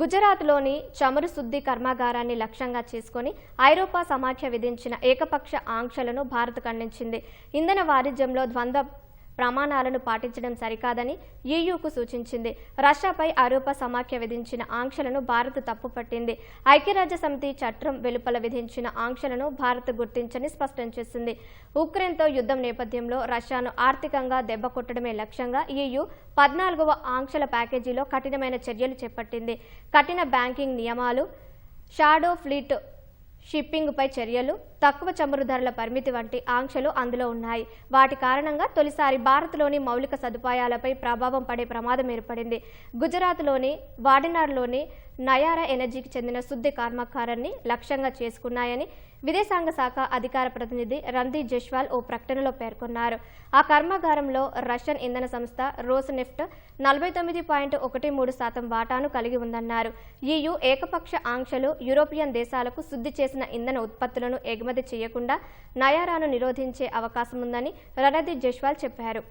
గుజరాత్లోని చమురు శుద్ధి కర్మాగారాన్ని లక్ష్యంగా చేసుకుని ఐరోపా సమాఖ్య విధించిన ఏకపక్ష ఆంక్షలను భారత్ ఖండించింది. ఇంధన వాణిజ్యంలో ద్వంద్వ ప్రమాణాలను పాటించడం సరికాదని ఈయూకు సూచించింది. రష్యాపై ఆరోప సమాఖ్య విధించిన ఆంక్షలను భారత్ తప్పుపట్టింది. ఐక్యరాజ్య సమితి చట్టం వెలుపల విధించిన ఆంక్షలను భారత్ గుర్తించని స్పష్టం చేసింది. ఉక్రెయిన్తో యుద్ధం నేపథ్యంలో రష్యాను ఆర్థికంగా దెబ్బకొట్టడమే లక్ష్యంగా ఈయూ పద్నాలుగవ ఆంక్షల ప్యాకేజీలో కఠినమైన చర్యలు చేపట్టింది. కఠిన బ్యాంకింగ్ నియమాలు షాడో ఫ్లీట్ షిప్పింగ్పై చర్యలు తక్కువ చమురు ధరల పరిమితి వంటి ఆంక్షలు అందులో ఉన్నాయి. వాటి కారణంగా తొలిసారి భారత్లోని మౌలిక సదుపాయాలపై ప్రభావం పడే ప్రమాదం ఏర్పడింది. గుజరాత్లోని వాడినార్లోని నయారా ఎనర్జీకి చెందిన శుద్ధి కర్మాకారాన్ని లక్ష్యంగా చేసుకున్నాయని విదేశాంగ శాఖ అధికార ప్రతినిధి రందీప్ జస్వాల్ ఓ ప్రకటనలో పేర్కొన్నారు. ఆ కర్మాగారంలో రష్యన్ ఇంధన సంస్థ రోస్ నెఫ్ట్ నలభై తొమ్మిది పాయింట్ ఒకటి మూడు శాతం వాటాను కలిగి ఉందన్నారు. ఈయు ఏకపక్ష ఆంక్షలు యూరోపియన్ దేశాలకు శుద్ధి చేసిన ఇంధన ఉత్పత్తులను ఎగుమతి చేయకుండా నయారాను నిరోధించే అవకాశముందని రణదీప్ జైస్వాల్ చెప్పారు.